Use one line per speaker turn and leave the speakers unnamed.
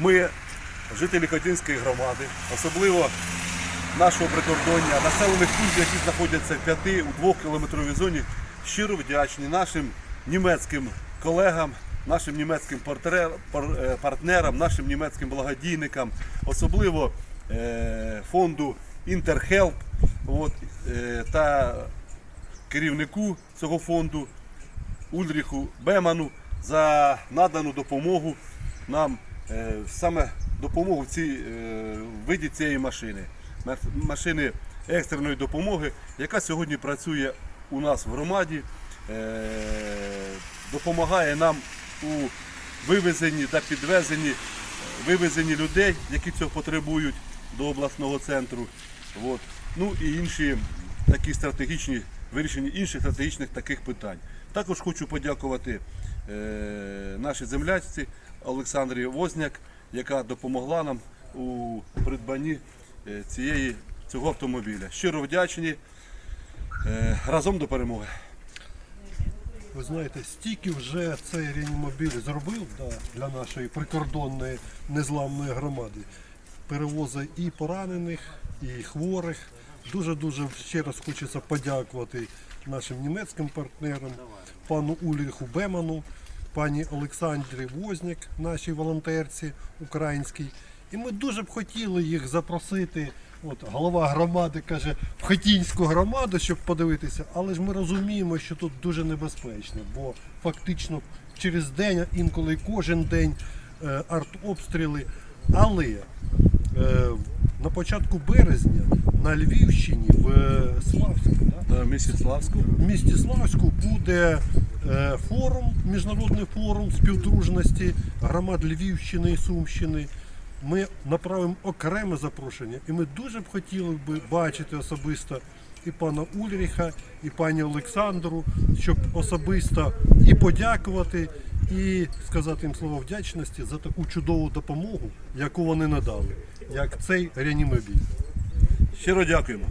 Ми, жителі Хотінської громади, особливо нашого прикордоння, населених пунктів, які знаходяться в 5 у 2 кілометровій зоні, щиро вдячні нашим німецьким колегам, нашим німецьким е, партнерам, нашим німецьким благодійникам, особливо е, фонду Interhelp е, та керівнику цього фонду Ульріху Беману за надану допомогу нам саме допомогу в цій е, виді цієї машини. Машини екстреної допомоги, яка сьогодні працює у нас в громаді, е, допомагає нам у вивезенні та підвезенні вивезенні людей, які цього потребують до обласного центру. От. Ну і інші такі стратегічні вирішення інших стратегічних таких питань. Також хочу подякувати е, нашій землячці Олександрі Возняк, яка допомогла нам у придбанні е, цієї, цього автомобіля. Щиро вдячні. Е, разом до перемоги.
Ви знаєте, стільки вже цей реанімобіль зробив да, для нашої прикордонної незламної громади. Перевозить і поранених, і хворих. Дуже-дуже ще раз хочеться подякувати нашим німецьким партнерам, пану Ульріху Беману, пані Олександрі Возняк, нашій волонтерці українській. І ми дуже б хотіли їх запросити. От голова громади каже в Хотінську громаду, щоб подивитися, але ж ми розуміємо, що тут дуже небезпечно, бо фактично через день, інколи кожен день е, артобстріли. Але е, на початку березня на Львівщині в е, Славську, да?
На місці Славську.
в місті Славську буде е, форум, міжнародний форум співдружності громад Львівщини і Сумщини. Ми направимо окреме запрошення, і ми дуже б хотіли би бачити особисто і пана Ульріха, і пані Олександру, щоб особисто і подякувати, і сказати їм слово вдячності за таку чудову допомогу, яку вони надали, як цей реанімобіль.
Щиро дякуємо.